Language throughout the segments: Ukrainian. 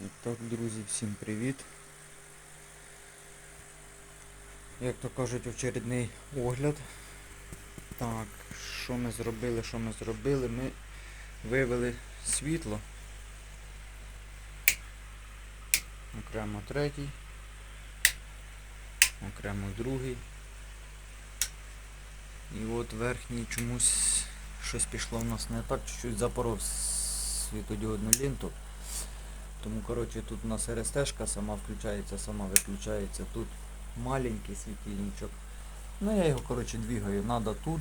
І так, друзі, всім привіт. Як то кажуть, очередний огляд. Так, що ми зробили, що ми зробили? Ми вивели світло. Окремо третій. Окремо другий. І от верхній чомусь щось пішло в нас не так, чуть-чуть запоров світодіодну ленту. Тому коротше тут у нас РСТшка сама включається, сама виключається. Тут маленький світильничок. Ну я його коротше двигаю. Надо тут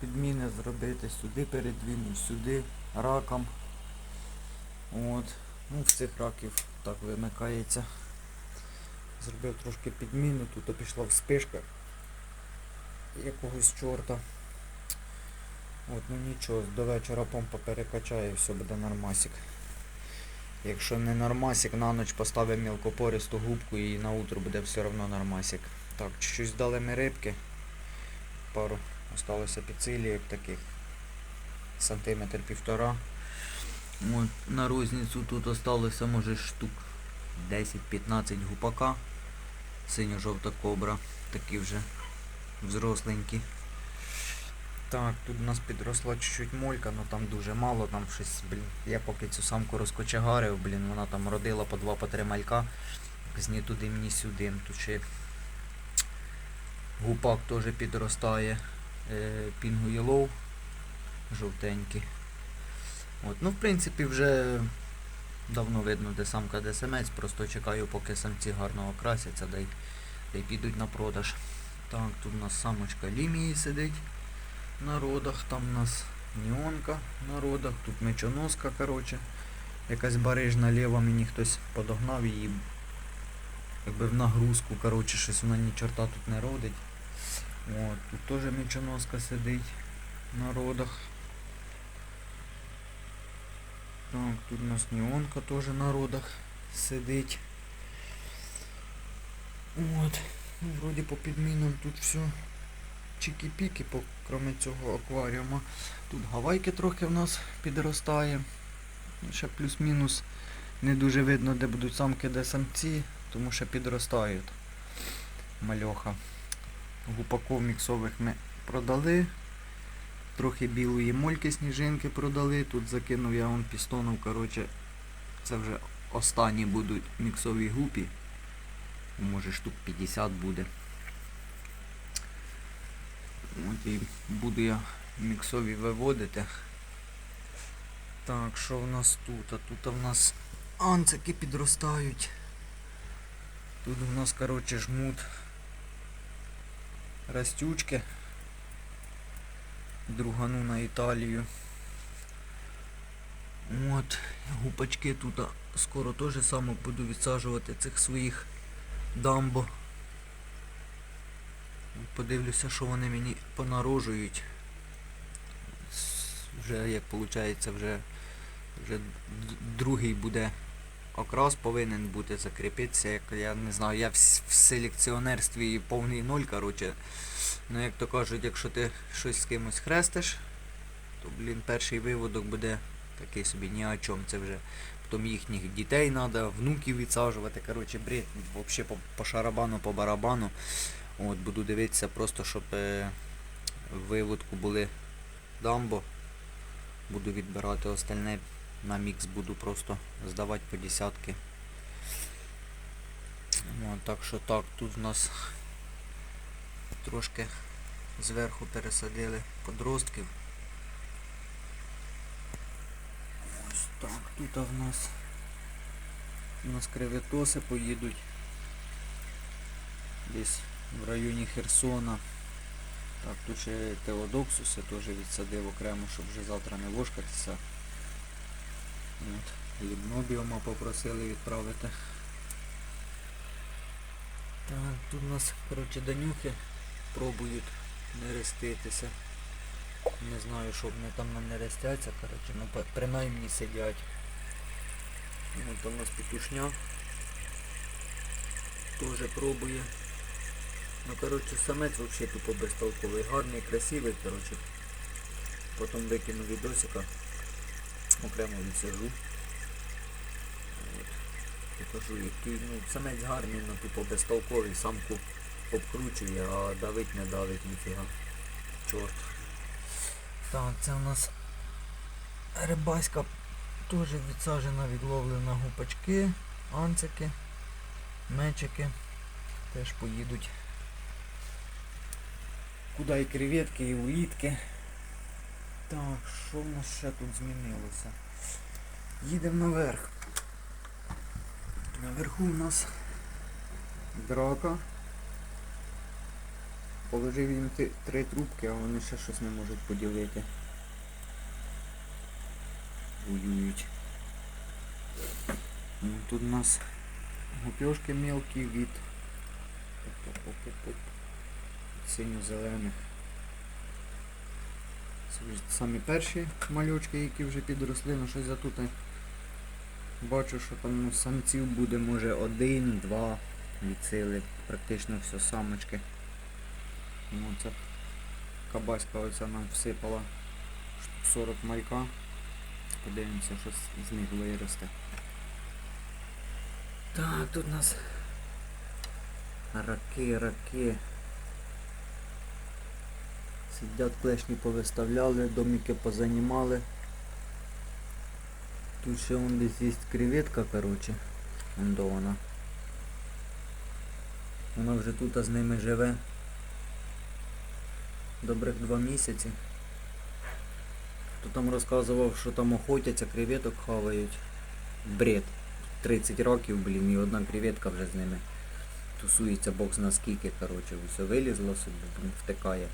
підміни зробити, сюди передвинути, сюди раком. От. Ну в цих раків так вимикається. Зробив трошки підміну, тут пішла вспишка якогось чорта. От, ну нічого, до вечора помпа перекачає, все буде нормасик. Якщо не нормасик, на ніч поставимо мілкопористу губку і на утро буде все одно нормасик. Так, чуть-чуть здали ми рибки. Пару осталося підсиліїв таких. Сантиметр півтора. От, на розницю тут осталося може штук 10-15 гупака. Синьо-жовта кобра. Такі вже взросленькі. Так, тут у нас підросла чуть-чуть молька, але там дуже мало, там щось, блін. Я поки цю самку розкочегарив, блін, вона там родила по два по три малька. Якось ні туди, ні сюди. Тут ще гупак теж підростає. Е, Пінгу Єлоу. Жовтенький. От, ну в принципі вже давно видно, де самка, де самець, просто чекаю, поки самці гарно окрасяться, да й підуть на продаж. Так, тут у нас самочка лімії сидить на родах, там у нас неонка на родах, тут мечоноска, короче. Якась барижна ліва мені хтось подогнав її якби в нагрузку, короче, щось вона ні чорта тут не родить. От, тут теж мечоноска сидить на родах. Так, тут у нас неонка теж на родах сидить. От. Ну, вроді по підмінам тут все чики-піки, крім цього акваріума. Тут гавайки трохи в нас підростає. Ще плюс-мінус не дуже видно, де будуть самки, де самці, тому що підростають. Мальоха. Гупаков міксових ми продали. Трохи білої мольки сніжинки продали. Тут закинув я вон пістонов, коротше, це вже останні будуть міксові гупі. Може штук 50 буде. От і буду я міксові виводити. Так, що в нас тут? А тут в нас анцики підростають. Тут у нас, коротше, жмут растючки. Другану на Італію. От, гупачки тут скоро теж саме буду відсаджувати цих своїх дамбо. Подивлюся, що вони мені понарожують. Вже як виходить, вже, вже другий буде окрас повинен бути закріпитися. Як я не знаю, я в, в селекціонерстві повний ноль, коротше. Ну як то кажуть, якщо ти щось з кимось хрестиш, то блін перший виводок буде такий собі ні о чому. Це вже потім їхніх дітей треба, внуків відсаджувати. Коротше, бред, взагалі по, по шарабану, по барабану. От, буду дивитися просто, щоб е, в виводку були дамбо. Буду відбирати остальне. На мікс буду просто здавати по десятки. От, так що так, тут у нас трошки зверху пересадили подростків. Ось так, тут в нас у нас креветоси поїдуть десь в районі Херсона. Так, тут ще Теодоксуси теж відсадив окремо, щоб вже завтра не вошкатися. От, Лібнобіома попросили відправити. Так, тут у нас, коротше, данюхи пробують нереститися. Не знаю, що вони там не рестяться, коротше, ну принаймні сидять. От у нас петушня. Теж пробує. Ну коротше самець взагалі тупо безтолковий. Гарний, красивий, коротше. Потім викину відосика. Окремо відсажу. Покажу, який, ну, самець гарний, ну типу безтолковий, самку обкручує, а давить не давить ніфіга. Чорт. Так, це у нас рибаська теж відсаджена, відловлена гупачки, анцики, мечики. Теж поїдуть. Куди і креветки, і улітки. Так, що в нас ще тут змінилося? Їдемо наверх. Наверху у нас драка. Положив їм три трубки, а вони ще щось не можуть поділити. Воюють. Ну, Тут у нас гупьошки мелкі від Оп-оп-оп-оп. Синьо-зелених. Це самі перші малючки, які вже підросли, ну щось я бачу, що там ну, самців буде може один, два від сили, практично все самочки. Ну, це кабаська оця нам всипала штук 40 малька. Подивимося, що з них виросте. Так, тут у нас раки, раки. Сидять клешні повиставляли, домики позанімали. Тут ще вон десь є креветка, короче. Вон вона. Вже тут з ними живе. Добрих два місяці. Хто там розказував, що там охотяться, креветок хавають. Бред. 30 років, блін, і одна креветка вже з ними тусується бог зна скільки, коротше, все вилізло собі, блін, втикає.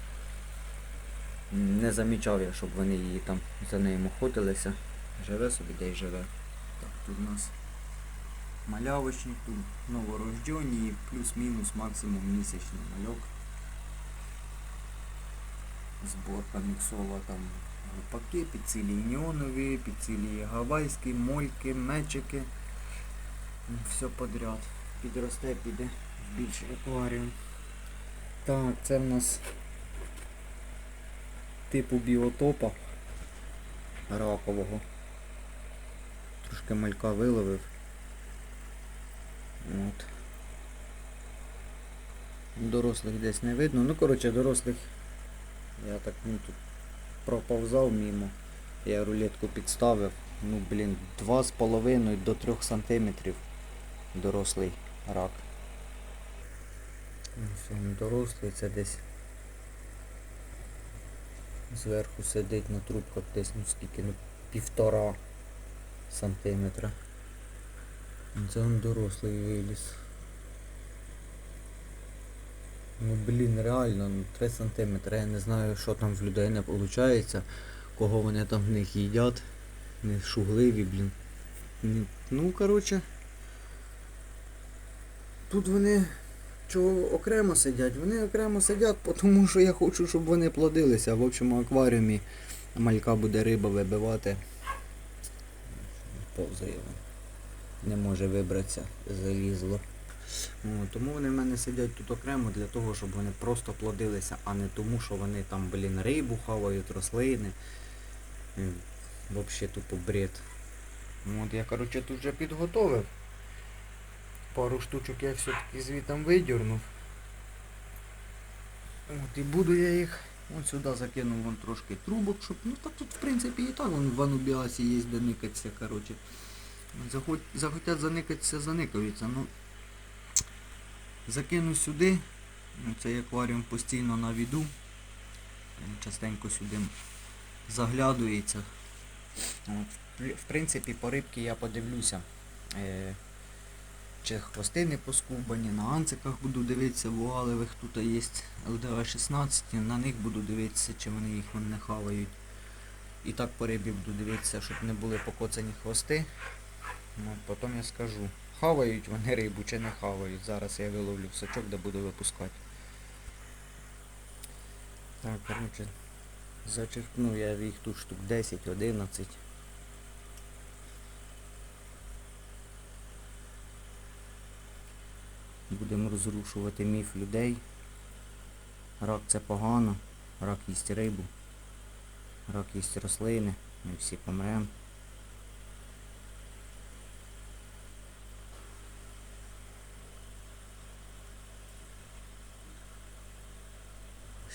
Не замічав я, щоб вони її там за нею охотилися. Живе собі, де й живе. Так, тут у нас малявочник, тут новорождені і плюс-мінус максимум місячний мальок. Зборка міксова там гупаки, підцілі неонові, підцілі гавайські, мольки, мечики. Все подряд. Підросте, піде в більший акваріум. Так, це в нас типу біотопа ракового. Трошки малька виловив. От. Дорослих десь не видно. Ну, коротше, дорослих я так ну, тут проповзав мимо. Я рулетку підставив. Ну, блін, 2,5 до 3 сантиметрів дорослий рак. Дорослий, це десь зверху сидить на трубках десь ну скільки, ну півтора сантиметра. Це він дорослий виліз. Ну блін, реально, ну 3 сантиметри. Я не знаю, що там в людей не виходить, кого вони там в них їдять. Не шугливі, блін. Ну, коротше. Тут вони чого окремо сидять? Вони окремо сидять, тому що я хочу, щоб вони плодилися. В общому акваріумі малька буде риба вибивати. Повзає. Не може вибратися, залізло. О, тому вони в мене сидять тут окремо для того, щоб вони просто плодилися, а не тому, що вони там, блін, рибу хавають, рослини. Вообще тупо бред. Ну, От я, короче, тут вже підготовив. Пару штучок я все-таки звітом видернув. От і буду я їх. От сюди закинув вон трошки трубок, щоб. Ну так тут в принципі і так вон в анубіасі є де никатися, короче. Захот... Захотять заникатися, заникаються. Ну, закину сюди. Ну, Цей акваріум постійно на віду. Частенько сюди заглядується. От, в- принципі, по рибки я подивлюся. Чи хвости не поскубані, на анциках буду дивитися, в угалевих тут є ЛДА 16, на них буду дивитися, чи вони їх не хавають. І так по рибі буду дивитися, щоб не були покоцані хвости. Ну, потім я скажу, хавають вони рибу чи не хавають. Зараз я виловлю сачок, де буду випускати. Так, коротше, зачерпну я їх тут штук 10-11. Будемо розрушувати міф людей. Рак це погано, рак їсть рибу, рак їсть рослини, ми всі помремо.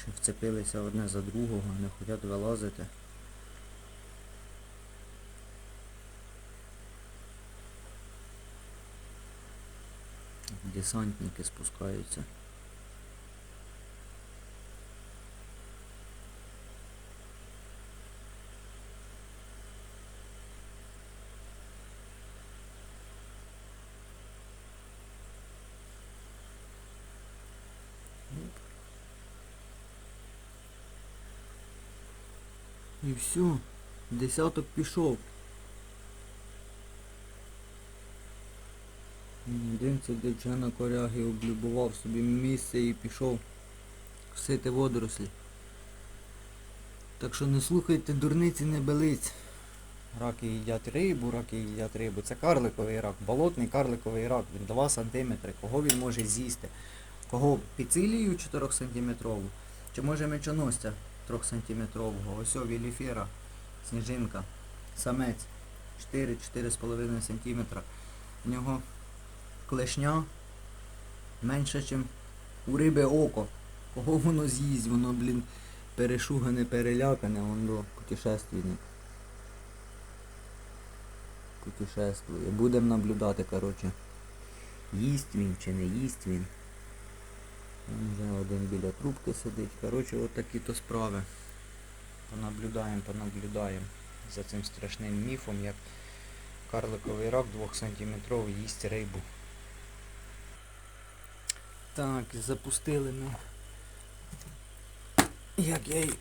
Ще вцепилися одне за другого, не хочуть вилазити. Десантники спускаються. І все, десяток пішов. Один це дівчина коряги облюбував собі місце і пішов сити водорослі. Так що не слухайте дурниці, не белиць. Раки їдять рибу, раки їдять рибу. Це карликовий рак, болотний карликовий рак, він 2 см. Кого він може з'їсти? Кого піцилію 4 см? Чи може мечоносця 3 см? Ось віліфера, сніжинка, самець 4-4,5 см. В нього клешня менше, ніж у риби око. Кого воно з'їсть? Воно, блін, перешугане, перелякане, воно путешественник. Путешествує. Будемо наблюдати, коротше. Їсть він чи не їсть він. Там Вже один біля трубки сидить. Коротше, от такі то справи. Понаблюдаємо, понаблюдаємо за цим страшним міфом, як карликовий рак 2 см їсть рибу. Так, запустили ми, як я й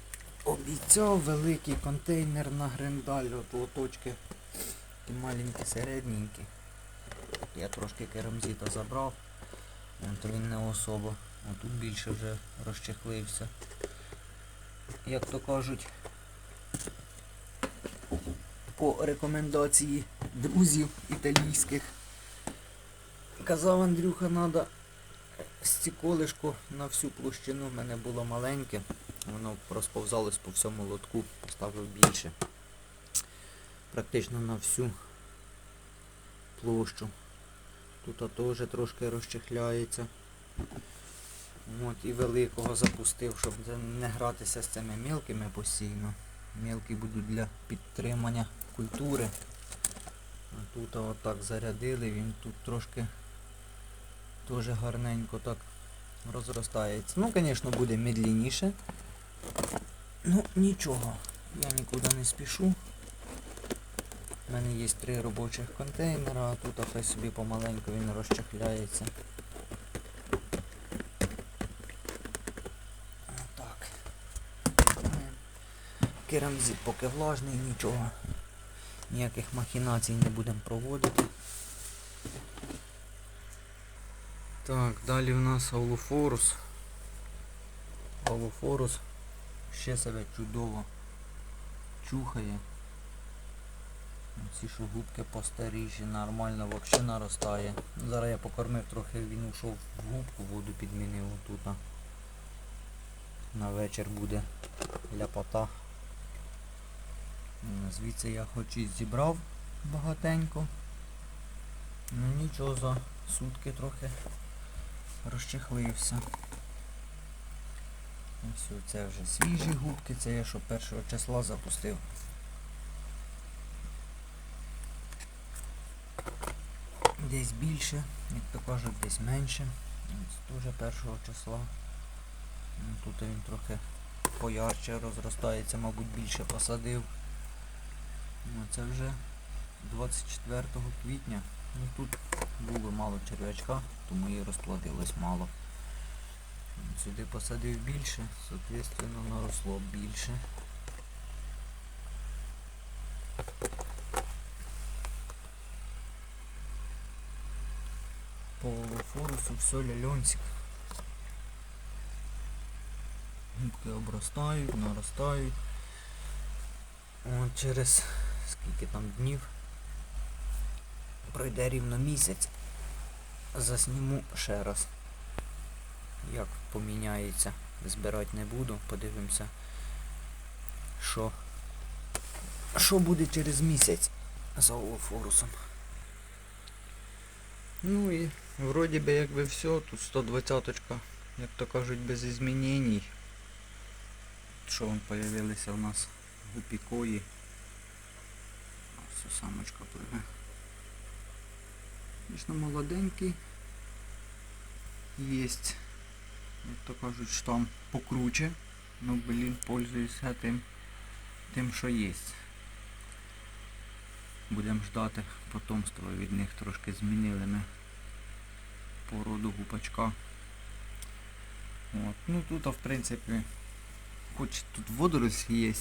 обіцяв, великий контейнер на гриндаль, от лоточки такі маленькі, середненькі. Я трошки керамзита забрав, то він не особо. А тут більше вже розчехлився. Як то кажуть, по рекомендації друзів італійських. Казав Андрюха, треба стіколишко на всю площину в мене було маленьке, воно розповзалось по всьому лотку, поставив більше. Практично на всю площу. Тут теж трошки розчехляється. От, і великого запустив, щоб не гратися з цими мілкими постійно. Мілкі будуть для підтримання культури. А тут отак зарядили, він тут трошки Дуже гарненько так розростається. Ну, звісно, буде медленніше. Ну, нічого. Я нікуди не спішу. У мене є три робочих контейнера, а тут хай собі помаленьку він розчахляється. Так. Керамзит поки влажний, нічого. Ніяких махінацій не будемо проводити. Так, далі у нас Аулофорус. Аулофорус ще себе чудово чухає. Ці що губки постаріші, нормально взагалі наростає. Зараз я покормив трохи, він ушов в губку, воду підмінив отут. На вечір буде ляпота. Звідси я хоч і зібрав багатенько. Ну нічого за сутки трохи розчехлився. Ось це вже свіжі губки, це я що першого числа запустив. Десь більше, як то кажуть, десь менше. Ось Теж першого числа. Ну, Тут він трохи поярче розростається, мабуть, більше посадив. Ну, Це вже 24 квітня. Ну, Тут було мало черв'ячка, тому і розплодилось мало. Сюди посадив більше, соответственно наросло більше. По форусу все ляльончик. Губки обростають, наростають. Через скільки там днів пройде рівно місяць. Засніму ще раз. Як поміняється. Збирати не буду, подивимося, що що буде через місяць за Олофорусом. Ну і вроді би якби все, тут 120-очка, як то кажуть, без змінень. що вон появилися у нас гупікої. Ось самочка пливе. Звісно, молоденький. Єсть. Як то кажуть, що там покруче. Ну, блін, пользуюся тим, тим, що є. Будемо ждати потомства від них трошки змінили ми породу гупачка. От. Ну тут, в принципі, хоч тут водорослі є,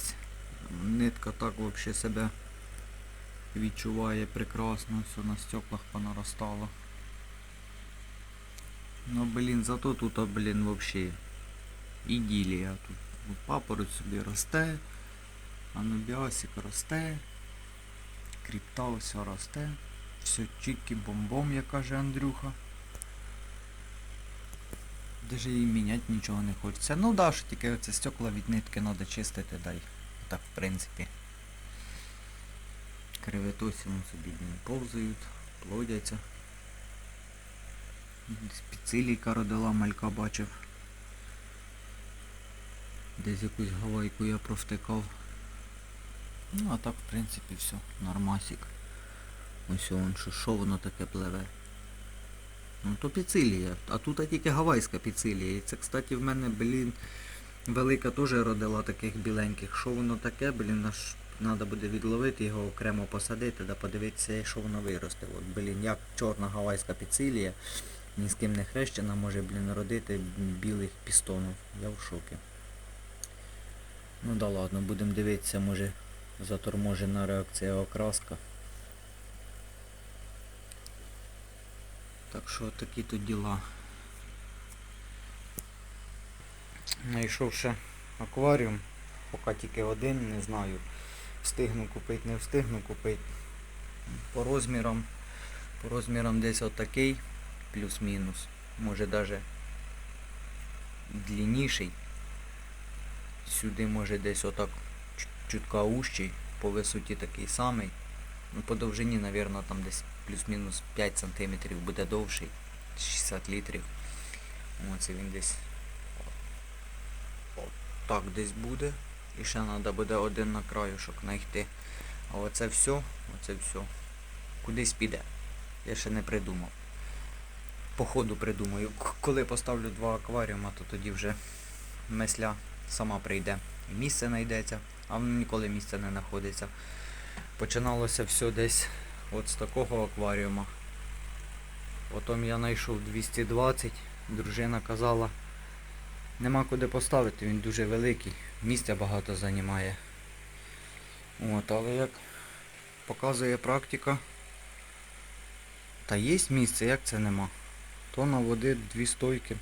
нитка так взагалі себе відчуває прекрасно, все на стеклах понаростало. Ну блін, зато тут, блін, вообще іділія. Тут ну, папороть собі росте, анубіасик росте, кріпта все росте. Все чікі бомбом, як каже Андрюха. Даже її міняти нічого не хочеться. Ну да, що тільки оце стекла від нитки треба чистити, дай. Так, в принципі. Креветосі вон собі блін, повзають, плодяться. Специлійка родила, малька бачив. Десь якусь гавайку я провтикав. Ну а так в принципі все, нормасик. Ось он що, що воно таке пливе. Ну то піцилія, а тут тільки гавайська піцилія. І це, кстати, в мене, блін, велика теж родила таких біленьких. Що воно таке, блін, аж треба буде відловити його окремо посадити, да подивитися, що воно виросте. От, блін, як чорна гавайська піцилія, ні з ким не хрещена, може, блін, родити білих пістонів. Я в шокі. Ну да ладно, будемо дивитися, може заторможена реакція окраска. Так що такі то діла. Знайшов ще акваріум, поки тільки один, не знаю. Встигну купити, не встигну купити. По розмірам, по розмірам десь отакий, плюс-мінус. Може навіть длинніший. Сюди може десь отак чутка ущий, по висоті такий самий. Ну, по довжині, мабуть, там десь плюс-мінус 5 см буде довший, 60 літрів. Оце він десь так десь буде. І ще треба буде один на краюшок знайти. А оце все, оце все. Кудись піде. Я ще не придумав. По ходу придумаю. Коли поставлю два акваріума, то тоді вже месля сама прийде. І місце знайдеться, а воно ніколи місця не знаходиться. Починалося все десь от з такого акваріума. Потім я знайшов 220, дружина казала, нема куди поставити, він дуже великий, місця багато займає. От, але як показує практика, та є місце, як це нема. Тона води, дві стойки.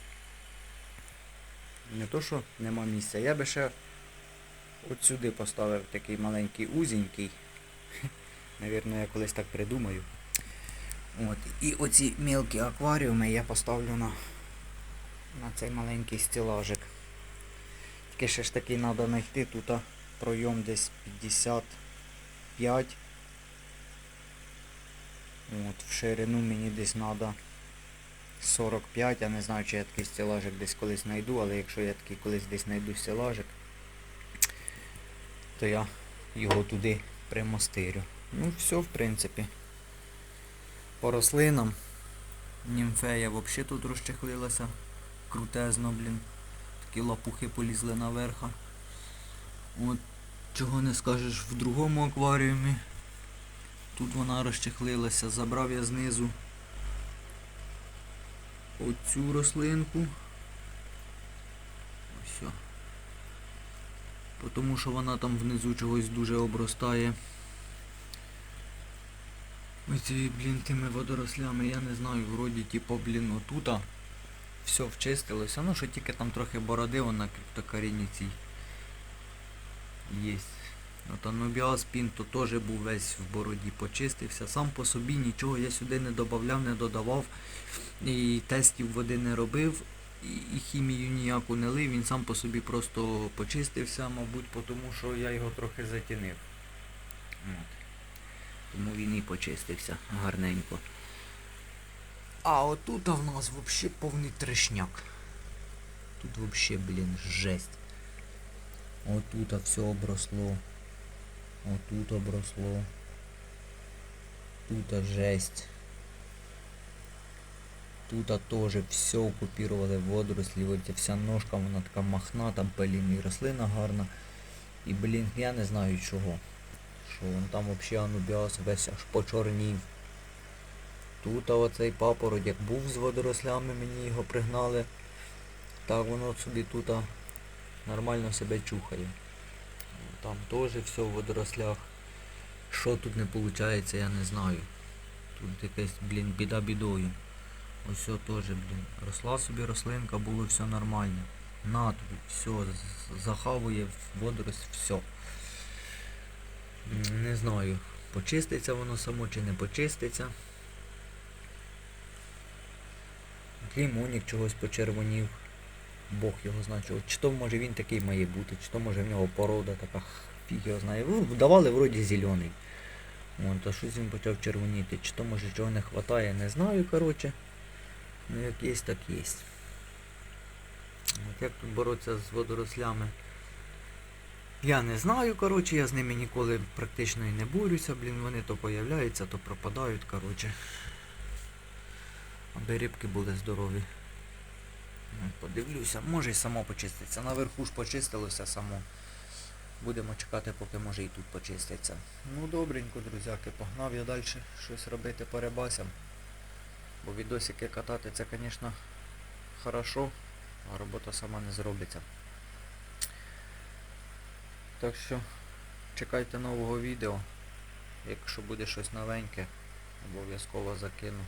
Не то, що нема місця. Я би ще от сюди поставив такий маленький узенький. Навірно, я колись так придумаю. От. І оці мілкі акваріуми я поставлю на, на цей маленький стілажик. Тільки ще ж такий треба знайти. Тут пройом десь 55. От, в ширину мені десь треба 45. Я не знаю, чи я такий стілажик десь колись знайду, але якщо я такий колись десь знайду стілажик, то я його туди примостирю. Ну все, в принципі. По рослинам. Німфея взагалі тут розчехлилася. Крутезно, блін. Такі лапухи полізли наверх. От чого не скажеш в другому акваріумі. Тут вона розчехлилася, забрав я знизу оцю рослинку. Ось. Тому що вона там внизу чогось дуже обростає. Оці, блін, тими водорослями, я не знаю, вроді типу, блін, отута все вчистилося. Ну, що тільки там трохи бороди вона криптокаріні цій є. От анубіас пінто теж був весь в бороді, почистився. Сам по собі нічого я сюди не додавав, не додавав. І тестів води не робив, і хімію ніяку не лив, він сам по собі просто почистився, мабуть, тому що я його трохи затінив. От. Тому він і почистився гарненько. А отут в нас взагалі повний трешняк. Тут взагалі, блін, жесть. Отут все обросло. Отут обросло. Тут жесть. Тут теж все окупірували водорослі, от вся ножка, вона така махната, блін, і рослина гарна. І блін, я не знаю чого. Що вон там взагалі анубіас весь аж почорнів. Тут оцей папороть як був з водорослями, мені його пригнали. Так воно собі тут нормально себе чухає. Там теж все в водорослях. Що тут не виходить, я не знаю. Тут якась, блін, біда бідою. Ось все теж, блін. Росла собі рослинка, було все нормально. На тобі, все, захавує водоросль, все. Не знаю, почиститься воно само чи не почиститься. Лімонік чогось почервонів. Бог його знає чого. Чи то може він такий має бути, чи то може в нього порода така фіг його знає. Ну, давали вроді зелений. Вон, то щось він почав червоніти. Чи то може чого не вистачає, не знаю, коротше. Ну як є, так є. От як тут боротися з водорослями? Я не знаю, коротше, я з ними ніколи практично і не борюся, блін, вони то появляються, то пропадають, коротше. Аби рибки були здорові. Ну, Подивлюся, може й само почиститься. Наверху ж почистилося само. Будемо чекати, поки може і тут почиститься. Ну добренько, друзяки, погнав я далі щось робити по рибасям. Бо відосики катати це, звісно, хорошо, а робота сама не зробиться. Так що чекайте нового відео. Якщо буде щось новеньке, обов'язково закину.